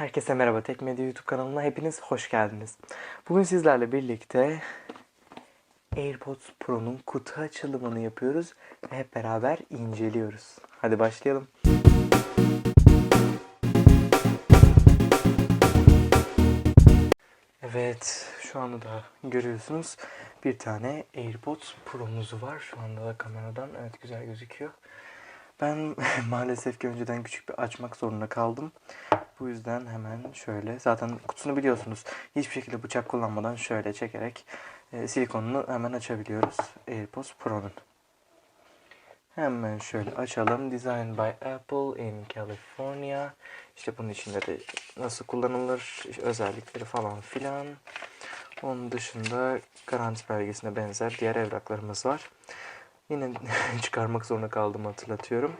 Herkese merhaba Tekmedi YouTube kanalına hepiniz hoş geldiniz. Bugün sizlerle birlikte AirPods Pro'nun kutu açılımını yapıyoruz ve hep beraber inceliyoruz. Hadi başlayalım. Evet, şu anda da görüyorsunuz bir tane AirPods Pro'muz var. Şu anda da kameradan evet güzel gözüküyor. Ben maalesef ki önceden küçük bir açmak zorunda kaldım. Bu yüzden hemen şöyle zaten kutusunu biliyorsunuz. Hiçbir şekilde bıçak kullanmadan şöyle çekerek e, silikonunu hemen açabiliyoruz AirPods Pro'nun. Hemen şöyle açalım. Design by Apple in California. İşte bunun içinde de nasıl kullanılır, özellikleri falan filan. Onun dışında garanti belgesine benzer diğer evraklarımız var. Yine çıkarmak zorunda kaldım hatırlatıyorum.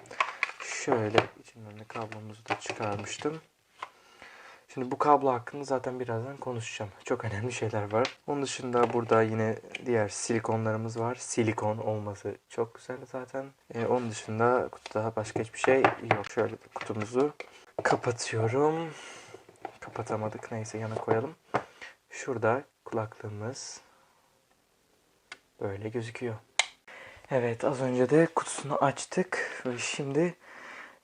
Şöyle içinden de kablomuzu da çıkarmıştım. Şimdi bu kablo hakkında zaten birazdan konuşacağım. Çok önemli şeyler var. Onun dışında burada yine diğer silikonlarımız var. Silikon olması çok güzel zaten. Ee, onun dışında kutuda başka hiçbir şey yok. Şöyle kutumuzu kapatıyorum. Kapatamadık. Neyse yana koyalım. Şurada kulaklığımız böyle gözüküyor. Evet az önce de kutusunu açtık ve şimdi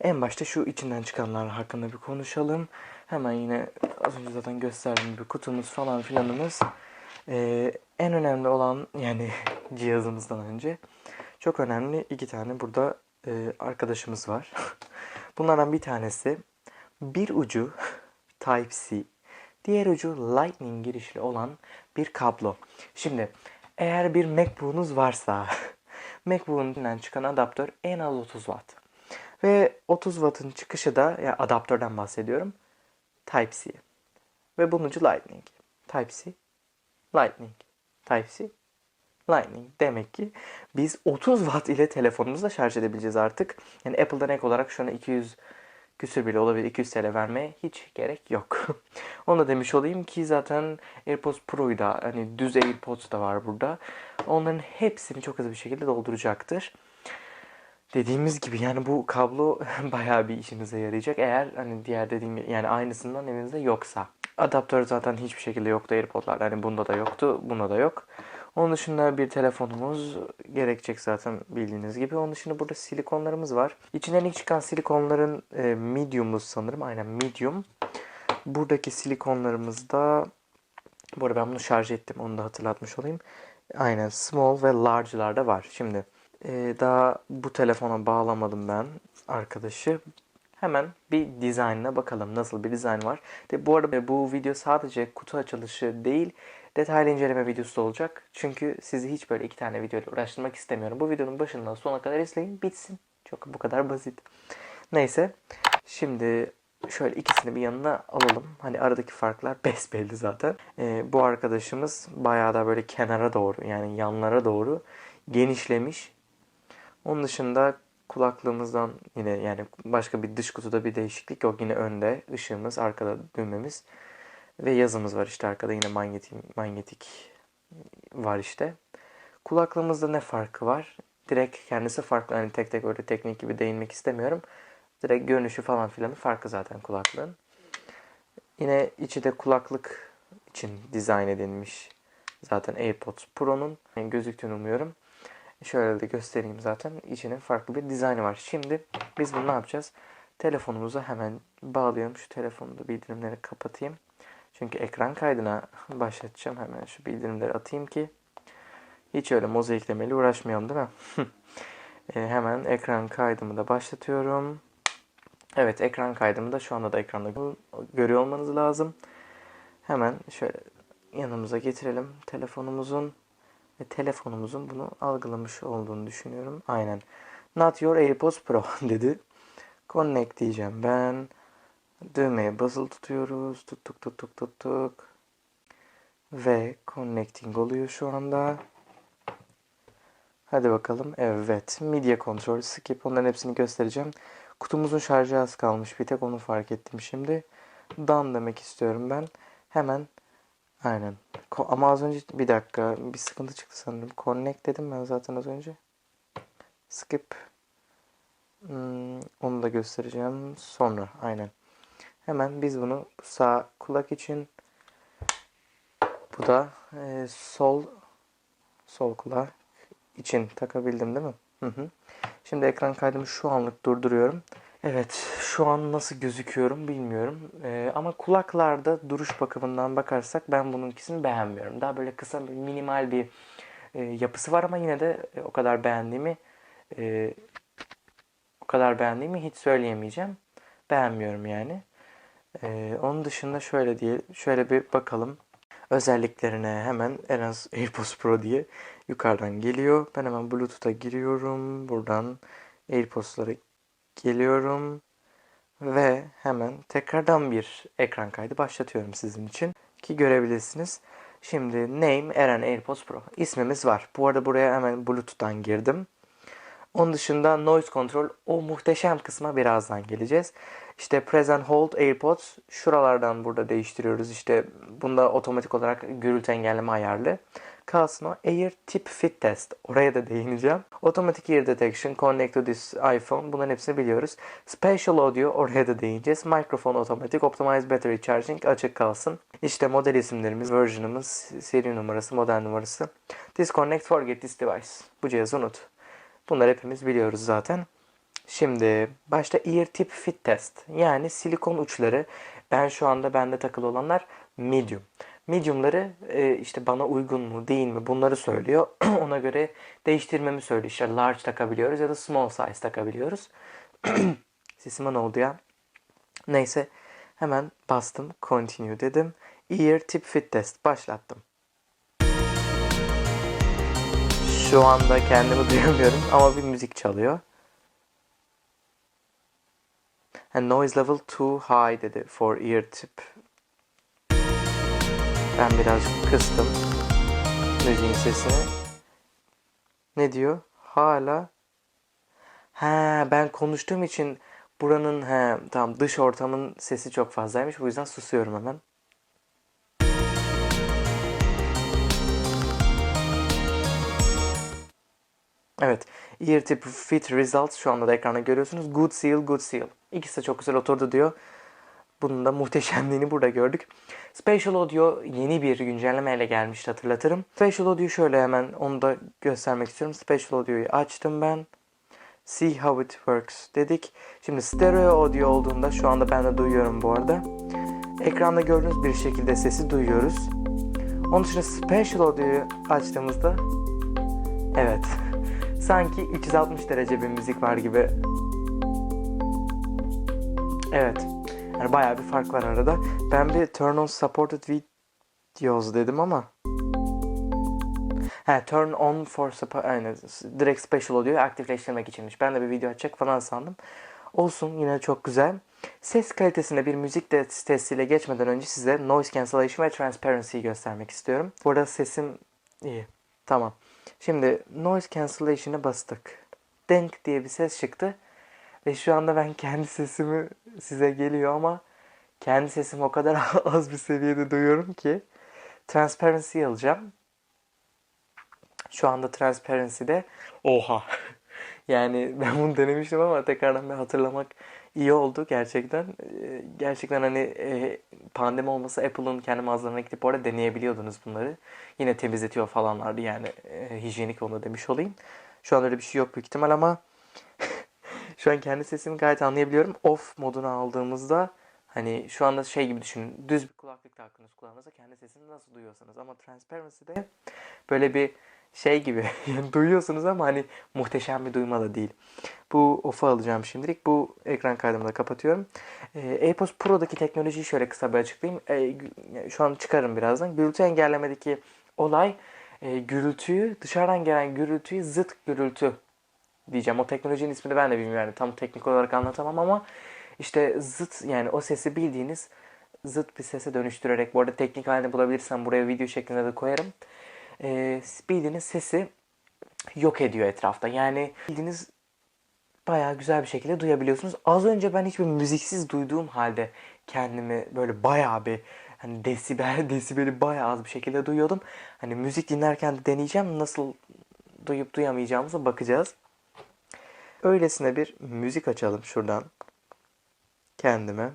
en başta şu içinden çıkanlar hakkında bir konuşalım. Hemen yine az önce zaten gösterdiğim gibi kutumuz falan filanımız. Ee, en önemli olan yani cihazımızdan önce çok önemli iki tane burada e, arkadaşımız var. Bunlardan bir tanesi bir ucu Type-C, diğer ucu Lightning girişli olan bir kablo. Şimdi eğer bir MacBook'unuz varsa MacBook'un çıkan adaptör en az 30 Watt. Ve 30 Watt'ın çıkışı da ya adaptörden bahsediyorum. Type-C. Ve bunun Lightning. Type-C, Lightning. Type-C, Lightning. Demek ki biz 30 Watt ile telefonumuzu da şarj edebileceğiz artık. Yani Apple'dan ek olarak şu an 200 küsür bile olabilir 200 TL vermeye hiç gerek yok. Onu da demiş olayım ki zaten AirPods Pro'yu da hani düz AirPods da var burada. Onların hepsini çok hızlı bir şekilde dolduracaktır. Dediğimiz gibi yani bu kablo bayağı bir işinize yarayacak. Eğer hani diğer dediğim yani aynısından evinizde yoksa. Adaptör zaten hiçbir şekilde yoktu AirPod'larda. Hani bunda da yoktu, bunda da yok. Onun dışında bir telefonumuz gerekecek zaten bildiğiniz gibi. Onun dışında burada silikonlarımız var. İçinden ilk çıkan silikonların e, medium'u sanırım. Aynen medium. Buradaki silikonlarımız da bu arada ben bunu şarj ettim. Onu da hatırlatmış olayım. Aynen small ve large'larda var. Şimdi e, daha bu telefona bağlamadım ben arkadaşı. Hemen bir dizaynına bakalım nasıl bir dizayn var. De bu arada bu video sadece kutu açılışı değil detaylı inceleme videosu da olacak. Çünkü sizi hiç böyle iki tane videoyla uğraştırmak istemiyorum. Bu videonun başından sona kadar izleyin bitsin. Çok bu kadar basit. Neyse şimdi şöyle ikisini bir yanına alalım. Hani aradaki farklar besbelli zaten. Ee, bu arkadaşımız bayağı da böyle kenara doğru yani yanlara doğru genişlemiş. Onun dışında kulaklığımızdan yine yani başka bir dış kutuda bir değişiklik yok. Yine önde ışığımız, arkada düğmemiz ve yazımız var işte arkada yine manyetik, manyetik var işte. Kulaklığımızda ne farkı var? Direkt kendisi farklı. Hani tek tek öyle teknik gibi değinmek istemiyorum. Direkt görünüşü falan filanı farkı zaten kulaklığın. Yine içi de kulaklık için dizayn edilmiş. Zaten AirPods Pro'nun yani gözüktüğünü umuyorum. Şöyle de göstereyim zaten. İçinin farklı bir dizaynı var. Şimdi biz bunu ne yapacağız? Telefonumuza hemen bağlayalım. Şu telefonu da bildirimleri kapatayım. Çünkü ekran kaydına başlatacağım. Hemen şu bildirimleri atayım ki hiç öyle mozaiklemeli uğraşmayalım değil mi? e, hemen ekran kaydımı da başlatıyorum. Evet ekran kaydımı da şu anda da ekranda görüyor olmanız lazım. Hemen şöyle yanımıza getirelim telefonumuzun ve telefonumuzun bunu algılamış olduğunu düşünüyorum. Aynen. Not your AirPods Pro dedi. Connect diyeceğim ben. Düğmeye basılı tutuyoruz. Tuttuk tuttuk tuttuk. Ve connecting oluyor şu anda. Hadi bakalım. Evet. Media control, skip onların hepsini göstereceğim. Kutumuzun şarjı az kalmış. Bir tek onu fark ettim şimdi. Done demek istiyorum ben. Hemen aynen. Ama az önce bir dakika bir sıkıntı çıktı sanırım. Connect dedim ben zaten az önce. Skip. Hmm, onu da göstereceğim sonra. Aynen. Hemen biz bunu sağ kulak için bu da e, sol sol kulak için takabildim değil mi? Hı hı. Şimdi ekran kaydımı şu anlık durduruyorum. Evet, şu an nasıl gözüküyorum bilmiyorum. Ee, ama kulaklarda duruş bakımından bakarsak ben bununkisini beğenmiyorum. Daha böyle kısa, minimal bir e, yapısı var ama yine de e, o kadar beğendiğimi e, o kadar beğendiğimi hiç söyleyemeyeceğim. Beğenmiyorum yani. E, onun dışında şöyle diye şöyle bir bakalım. Özelliklerine hemen en az AirPods Pro diye yukarıdan geliyor. Ben hemen Bluetooth'a giriyorum. Buradan AirPods'lara geliyorum ve hemen tekrardan bir ekran kaydı başlatıyorum sizin için ki görebilirsiniz. Şimdi name Eren AirPods Pro. İsmimiz var. Bu arada buraya hemen Bluetooth'tan girdim. Onun dışında noise control o muhteşem kısma birazdan geleceğiz. İşte present hold AirPods şuralardan burada değiştiriyoruz. İşte bunda otomatik olarak gürültü engelleme ayarlı. Kalsın o Air Tip Fit Test. Oraya da değineceğim. Automatic Ear Detection, Connect to this iPhone. Bunların hepsini biliyoruz. Spatial Audio oraya da değineceğiz. Microphone Automatic, Optimize Battery Charging açık kalsın. İşte model isimlerimiz, version'ımız, seri numarası, model numarası. Disconnect, Forget this device. Bu cihazı unut. Bunları hepimiz biliyoruz zaten. Şimdi başta ear tip fit test yani silikon uçları ben şu anda bende takılı olanlar medium. Medium'ları e, işte bana uygun mu değil mi bunları söylüyor. Ona göre değiştirmemi söylüyor. İşte large takabiliyoruz ya da small size takabiliyoruz. Sesime ne oldu ya? Neyse hemen bastım continue dedim. Ear tip fit test başlattım. Şu anda kendimi duyamıyorum ama bir müzik çalıyor. And noise level too high dedi for ear tip. Ben birazcık kıstım müziğin sesini. Ne diyor? Hala. Ha ben konuştuğum için buranın he tamam dış ortamın sesi çok fazlaymış. Bu yüzden susuyorum hemen. Evet. Ear tip fit results şu anda da ekranda görüyorsunuz. Good seal, good seal. İkisi de çok güzel oturdu diyor. Bunun da muhteşemliğini burada gördük. Spatial Audio yeni bir güncellemeyle gelmişti hatırlatırım. Spatial Audio şöyle hemen onu da göstermek istiyorum. Spatial Audio'yu açtım ben. See how it works dedik. Şimdi stereo audio olduğunda şu anda ben de duyuyorum bu arada. Ekranda gördüğünüz bir şekilde sesi duyuyoruz. Onun dışında Spatial Audio'yu açtığımızda evet sanki 360 derece bir müzik var gibi. Evet. Yani bayağı bir fark var arada. Ben bir turn on supported videos dedim ama He, turn on for support yani direkt special oluyor aktifleştirmek içinmiş. Ben de bir video açacak falan sandım. Olsun yine çok güzel. Ses kalitesinde bir müzik testiyle geçmeden önce size noise cancellation ve transparency'yi göstermek istiyorum. Burada sesim iyi. Tamam. Şimdi noise cancellation'a bastık. Denk diye bir ses çıktı. Ve şu anda ben kendi sesimi size geliyor ama kendi sesimi o kadar az bir seviyede duyuyorum ki transparency alacağım. Şu anda transparency'de oha. yani ben bunu denemiştim ama tekrardan bir hatırlamak iyi oldu gerçekten. Ee, gerçekten hani e, pandemi olmasa Apple'ın kendi mağazalarına gidip orada deneyebiliyordunuz bunları. Yine temizletiyor falanlardı yani e, hijyenik onu demiş olayım. Şu an öyle bir şey yok büyük ihtimal ama şu an kendi sesimi gayet anlayabiliyorum. Off moduna aldığımızda hani şu anda şey gibi düşünün. Düz bir kulaklık taktınız kulağınıza kendi sesini nasıl duyuyorsanız ama Transparency'de böyle bir şey gibi yani duyuyorsunuz ama hani muhteşem bir duyma da değil. Bu off'u alacağım şimdilik. Bu ekran kaydımı da kapatıyorum. Ee, AirPods Pro'daki teknolojiyi şöyle kısa bir açıklayayım. Ee, şu an çıkarım birazdan. Gürültü engellemedeki olay e, gürültüyü dışarıdan gelen gürültüyü zıt gürültü diyeceğim. O teknolojinin ismini ben de bilmiyorum. Yani tam teknik olarak anlatamam ama işte zıt yani o sesi bildiğiniz zıt bir sese dönüştürerek bu arada teknik halini bulabilirsem buraya video şeklinde de koyarım. Ee, bildiğiniz sesi yok ediyor etrafta. Yani bildiğiniz bayağı güzel bir şekilde duyabiliyorsunuz. Az önce ben hiçbir müziksiz duyduğum halde kendimi böyle bayağı bir hani desibel desibeli bayağı az bir şekilde duyuyordum. Hani müzik dinlerken de deneyeceğim nasıl duyup duyamayacağımıza bakacağız. Öylesine bir müzik açalım şuradan kendime.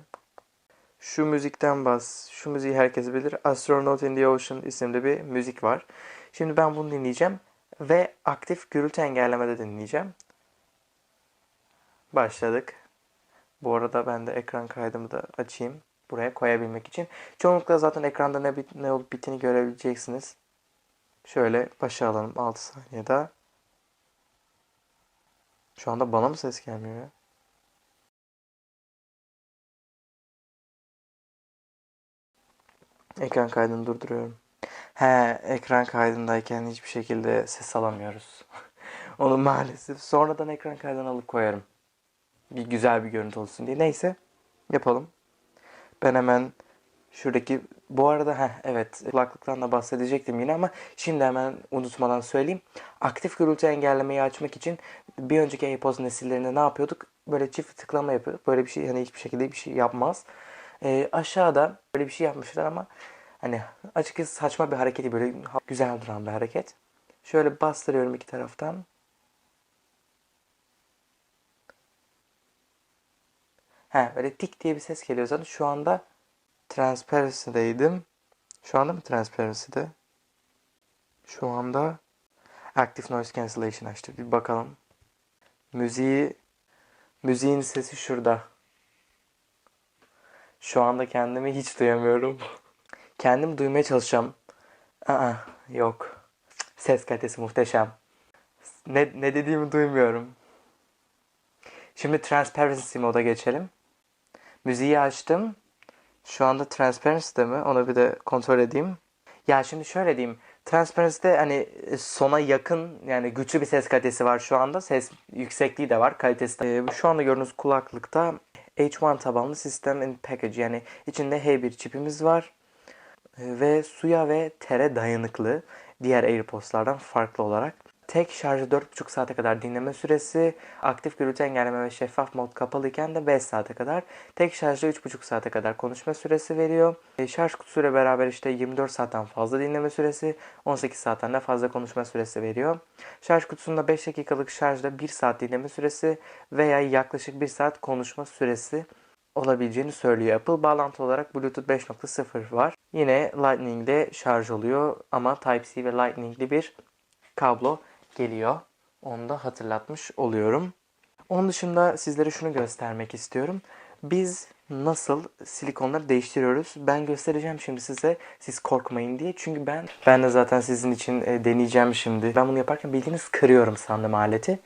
Şu müzikten bas. Şu müziği herkes bilir. Astronaut in the Ocean isimli bir müzik var. Şimdi ben bunu dinleyeceğim ve aktif gürültü engellemede dinleyeceğim. Başladık. Bu arada ben de ekran kaydımı da açayım. Buraya koyabilmek için. Çoğunlukla zaten ekranda ne, ne olup bittiğini görebileceksiniz. Şöyle başa alalım 6 saniye daha. Şu anda bana mı ses gelmiyor ya? Ekran kaydını durduruyorum. He, ekran kaydındayken hiçbir şekilde ses alamıyoruz. Onu maalesef sonradan ekran kaydını alıp koyarım. Bir güzel bir görüntü olsun diye. Neyse, yapalım. Ben hemen şuradaki bu arada heh, evet kulaklıktan da bahsedecektim yine ama şimdi hemen unutmadan söyleyeyim. Aktif gürültü engellemeyi açmak için bir önceki AirPods nesillerinde ne yapıyorduk? Böyle çift tıklama yapıyorduk. Böyle bir şey hani hiçbir şekilde bir şey yapmaz. Ee, aşağıda böyle bir şey yapmışlar ama hani açıkçası saçma bir hareketi böyle güzel duran bir hareket. Şöyle bastırıyorum iki taraftan. He böyle tik diye bir ses geliyor zaten. Şu anda Transparency'deydim. Şu anda mı Transparency'de? Şu anda Active Noise Cancellation açtı. Bir bakalım. Müziği müziğin sesi şurada. Şu anda kendimi hiç duyamıyorum. Kendim duymaya çalışacağım. Aa, yok. Ses kalitesi muhteşem. Ne, ne dediğimi duymuyorum. Şimdi Transparency moda geçelim. Müziği açtım. Şu anda Transparency'de mi? Onu bir de kontrol edeyim. Ya şimdi şöyle diyeyim. Transparency'de hani sona yakın yani güçlü bir ses kalitesi var şu anda. Ses yüksekliği de var, kalitesi de. Ee, şu anda gördüğünüz kulaklıkta H1 tabanlı System in Package yani içinde H1 çipimiz var. Ee, Ve suya ve tere dayanıklı diğer AirPods'lardan farklı olarak. Tek şarjı 4,5 saate kadar dinleme süresi, aktif gürültü engelleme ve şeffaf mod kapalıyken de 5 saate kadar, tek şarjda 3,5 saate kadar konuşma süresi veriyor. E, şarj kutusuyla beraber işte 24 saatten fazla dinleme süresi, 18 saatten de fazla konuşma süresi veriyor. Şarj kutusunda 5 dakikalık şarjda 1 saat dinleme süresi veya yaklaşık 1 saat konuşma süresi olabileceğini söylüyor Apple. Bağlantı olarak Bluetooth 5.0 var. Yine Lightning'de şarj oluyor ama Type-C ve Lightning'li bir kablo geliyor. Onu da hatırlatmış oluyorum. Onun dışında sizlere şunu göstermek istiyorum. Biz nasıl silikonları değiştiriyoruz? Ben göstereceğim şimdi size. Siz korkmayın diye. Çünkü ben ben de zaten sizin için e, deneyeceğim şimdi. Ben bunu yaparken bildiğiniz kırıyorum sandım aleti.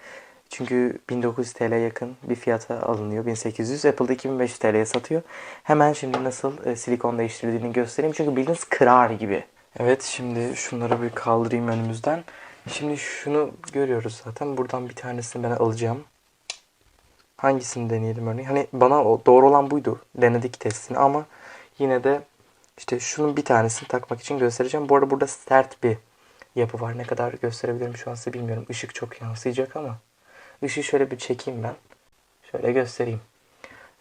Çünkü 1900 TL yakın bir fiyata alınıyor. 1800. Apple'da 2500 TL'ye satıyor. Hemen şimdi nasıl e, silikon değiştirildiğini göstereyim. Çünkü bildiğiniz kırar gibi. Evet şimdi şunları bir kaldırayım önümüzden. Şimdi şunu görüyoruz zaten. Buradan bir tanesini ben alacağım. Hangisini deneyelim örneğin? Hani bana o doğru olan buydu. Denedik testini ama yine de işte şunun bir tanesini takmak için göstereceğim. Bu arada burada sert bir yapı var. Ne kadar gösterebilirim şu an size bilmiyorum. Işık çok yansıyacak ama. Işığı şöyle bir çekeyim ben. Şöyle göstereyim.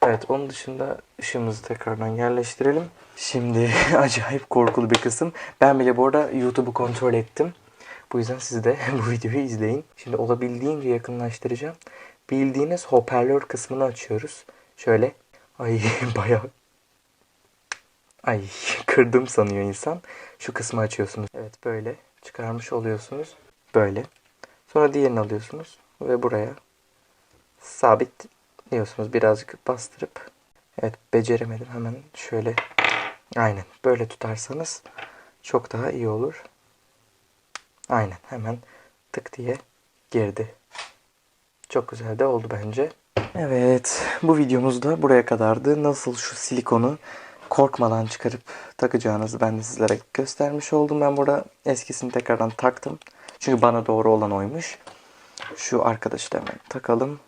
Evet onun dışında ışığımızı tekrardan yerleştirelim. Şimdi acayip korkulu bir kısım. Ben bile bu arada YouTube'u kontrol ettim. Bu yüzden siz de bu videoyu izleyin. Şimdi olabildiğince yakınlaştıracağım. Bildiğiniz hoparlör kısmını açıyoruz. Şöyle. Ay bayağı. Ay kırdım sanıyor insan. Şu kısmı açıyorsunuz. Evet böyle çıkarmış oluyorsunuz. Böyle. Sonra diğerini alıyorsunuz ve buraya sabit diyorsunuz birazcık bastırıp. Evet beceremedim hemen şöyle. Aynen böyle tutarsanız çok daha iyi olur. Aynen hemen tık diye girdi. Çok güzel de oldu bence. Evet bu videomuz da buraya kadardı. Nasıl şu silikonu korkmadan çıkarıp takacağınızı ben de sizlere göstermiş oldum. Ben burada eskisini tekrardan taktım. Çünkü bana doğru olan oymuş. Şu arkadaşı da hemen takalım.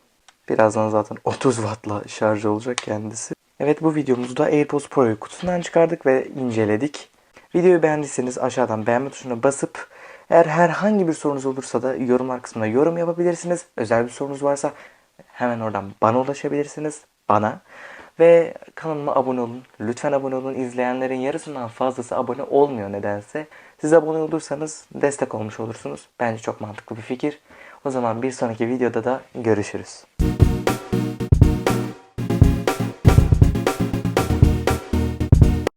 Birazdan zaten 30 wattla şarj olacak kendisi. Evet bu videomuzda AirPods Pro'yu kutusundan çıkardık ve inceledik. Videoyu beğendiyseniz aşağıdan beğenme tuşuna basıp eğer herhangi bir sorunuz olursa da yorumlar kısmına yorum yapabilirsiniz. Özel bir sorunuz varsa hemen oradan bana ulaşabilirsiniz. Bana. Ve kanalıma abone olun. Lütfen abone olun. İzleyenlerin yarısından fazlası abone olmuyor nedense. Siz abone olursanız destek olmuş olursunuz. Bence çok mantıklı bir fikir. O zaman bir sonraki videoda da görüşürüz.